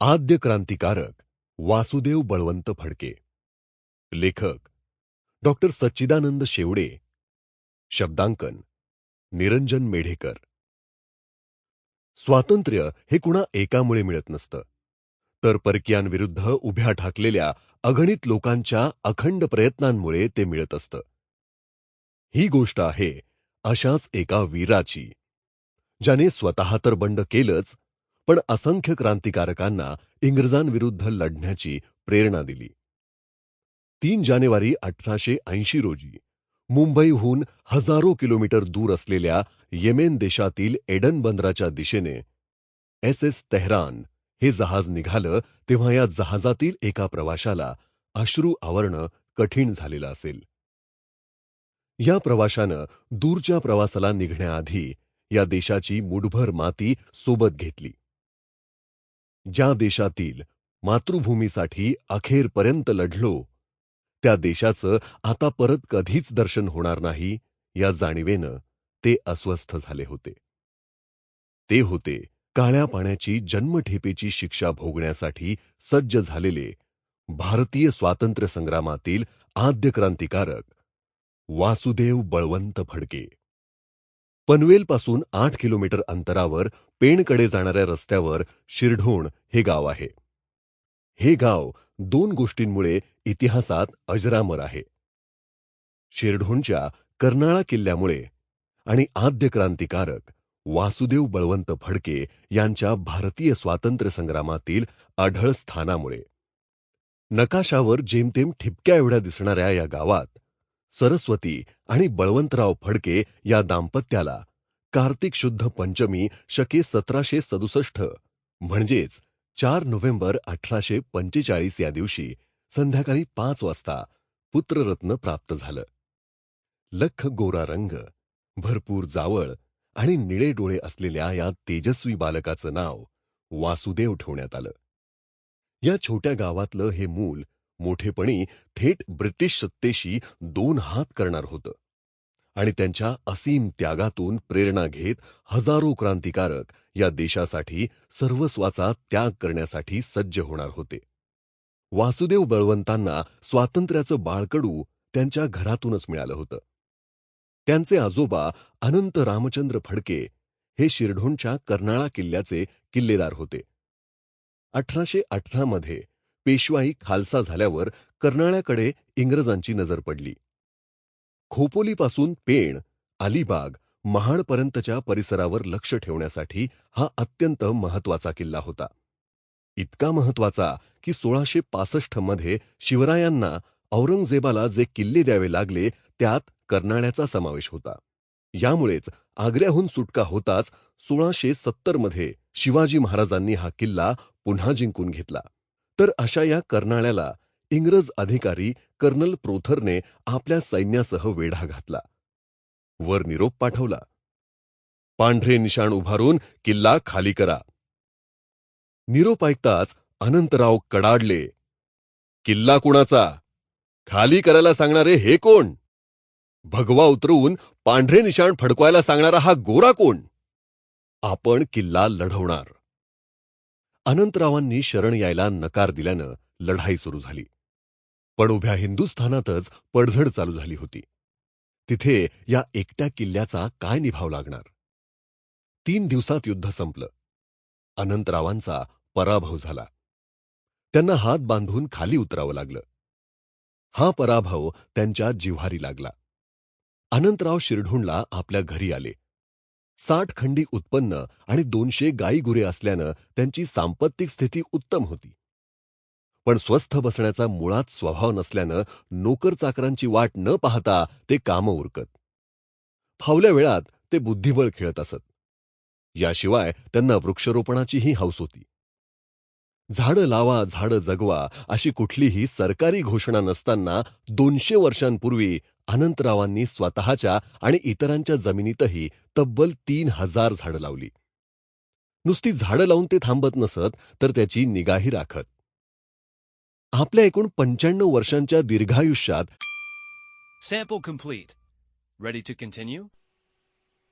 आद्य क्रांतिकारक वासुदेव बळवंत फडके. लेखक डॉक्टर सच्चिदानंद शेवडे. शब्दांकन निरंजन मेढेकर. स्वातंत्र्य हे कुणा एकामुळे मिळत नसतं. तर परकीयांविरुद्ध उभ्या ठाकलेल्या अगणित लोकांच्या अखंड प्रयत्नांमुळे ते मिळत असतं. ही गोष्ट आहे अशाच एका वीराची ज्याने स्वतः तर बंड केलंच पण असंख्य क्रांतिकारकांना इंग्रजांविरुद्ध लढण्याची प्रेरणा दिली. तीन जानेवारी अठराशे ऐंशी रोजी मुंबईहून हजारो किलोमीटर दूर असलेल्या येमेन देशातील एडन बंदराच्या दिशेने एस एस तेहरान हे जहाज निघालं तेव्हा या जहाजातील एका प्रवाशाला अश्रू आवरणं कठीण झालेलं असेल. या प्रवाशानं दूरच्या प्रवासाला निघण्याआधी या देशाची मुठभर माती सोबत घेतली. ज्या देशातील मातृभूमीसाठी अखेरपर्यंत लढलो त्या देशाचं आता परत कधीच दर्शन होणार नाही या जाणीवेनं ते अस्वस्थ झाले होते. ते होते काळ्या पाण्याची जन्मठेपेची शिक्षा भोगण्यासाठी सज्ज झालेले भारतीय स्वातंत्र्य संग्रामातील आद्य क्रांतिकारक वासुदेव बळवंत फडके. पनवेलपासून आठ किलोमीटर अंतरावर पेणकडे जाणाऱ्या रस्त्यावर शिरढोण हे गाव आहे. हे गाव दोन गोष्टींमुळे इतिहासात अजरामर आहे. शिरढोणच्या कर्नाळा किल्ल्यामुळे आणि आद्य क्रांतिकारक वासुदेव बळवंत फडके यांच्या भारतीय स्वातंत्र्य संग्रामातील अढळ स्थानामुळे. नकाशावर जेमतेम ठिपक्या एवढ्या दिसणाऱ्या या गावात सरस्वती आणि बळवंतराव फडके या दाम्पत्याला कार्तिक शुद्ध पंचमी शके सतराशे सदुसष्ट म्हणजेच चार नोव्हेंबर अठराशे पंचेचाळीस या दिवशी संध्याकाळी पाच वाजता पुत्ररत्न प्राप्त झालं. लख गोरा रंग भरपूर जावळ आणि निळे डोळे असलेल्या या तेजस्वी बालकाचं नाव वासुदेव ठेवण्यात आलं. या छोट्या गावातलं हे मूल मोठेपणी थेट ब्रिटिश सत्तेशी दोन हात करणार होतं. आणि त्यांच्या असीम त्यागातून प्रेरणा घेत हजारो क्रांतिकारक या देशासाठी सर्वस्वाचा त्याग करण्यासाठी सज्ज होणार होते. वासुदेव बळवंतांना स्वातंत्र्याचं बाळकडू त्यांच्या घरातूनच मिळालं होतं. त्यांचे आजोबा अनंत रामचंद्र फडके हे शिरढोणच्या कर्नाळा किल्ल्याचे किल्लेदार होते. अठराशे अठरा मध्ये पेशवाई खालसा झाल्यावर कर्नाळ्याकडे इंग्रजांची नजर पडली. खोपोलीपासून पेण अलिबाग महाडपर्यंतच्या परिसरावर लक्ष ठेवण्यासाठी हा अत्यंत महत्त्वाचा किल्ला होता. इतका महत्त्वाचा की सोळाशे पासष्टमध्ये शिवरायांना औरंगजेबाला जे किल्ले द्यावे लागले त्यात कर्नाळ्याचा समावेश होता. यामुळेच आग्र्याहून सुटका होताच सोळाशे सत्तरमध्ये शिवाजी महाराजांनी हा किल्ला पुन्हा जिंकून घेतला. तर अशा या कर्नाळ्याला इंग्रज अधिकारी कर्नल प्रोथरने आपल्या सैन्यासह वेढा घातला. वर निरोप पाठवला. पांढरे निशाण उभारून किल्ला खाली करा. निरोप ऐकताच अनंतराव कडाडले. किल्ला कुणाचा? खाली करायला सांगणारे हे कोण? भगवा उतरवून पांढरे निशाण फडकवायला सांगणारा हा गोरा कोण? आपण किल्ला लढवणार. अनंतरावांनी शरण यायला नकार दिल्यानं लढाई सुरू झाली. पण उभ्या हिंदुस्थानातच पडझड चालू झाली होती. तिथे या एकट्या किल्ल्याचा काय निभाव लागणार? तीन दिवसात युद्ध संपलं. अनंतरावांचा पराभव झाला. त्यांना हात बांधून खाली उतरावं लागलं. हा पराभव त्यांच्या जिव्हारी लागला. अनंतराव शिरढोणला आपल्या घरी आले. साठ खंडी उत्पन्न आणि दोनशे गायीगुरे असल्यानं त्यांची सांपत्तिक स्थिती उत्तम होती. पण स्वस्थ बसण्याचा मुळात स्वभाव नसल्यानं नोकर चाकरांची वाट न पाहता ते कामं उरकत. फावल्या वेळात ते बुद्धिबळ खेळत असत. याशिवाय त्यांना वृक्षरोपणाचीही हौस होती. झाडं लावा झाडं जगवा अशी कुठलीही सरकारी घोषणा नसताना दोनशे वर्षांपूर्वी अनंतरावांनी स्वतःच्या आणि इतरांच्या जमिनीतही तब्बल तीन हजार झाडं लावली नुसती झाडं लावून ते थांबत नसत तर त्याची निगाही राखत आपल्या एकूण पंच्याण्णव वर्षांच्या दीर्घायुष्यात Sample complete. Ready to continue?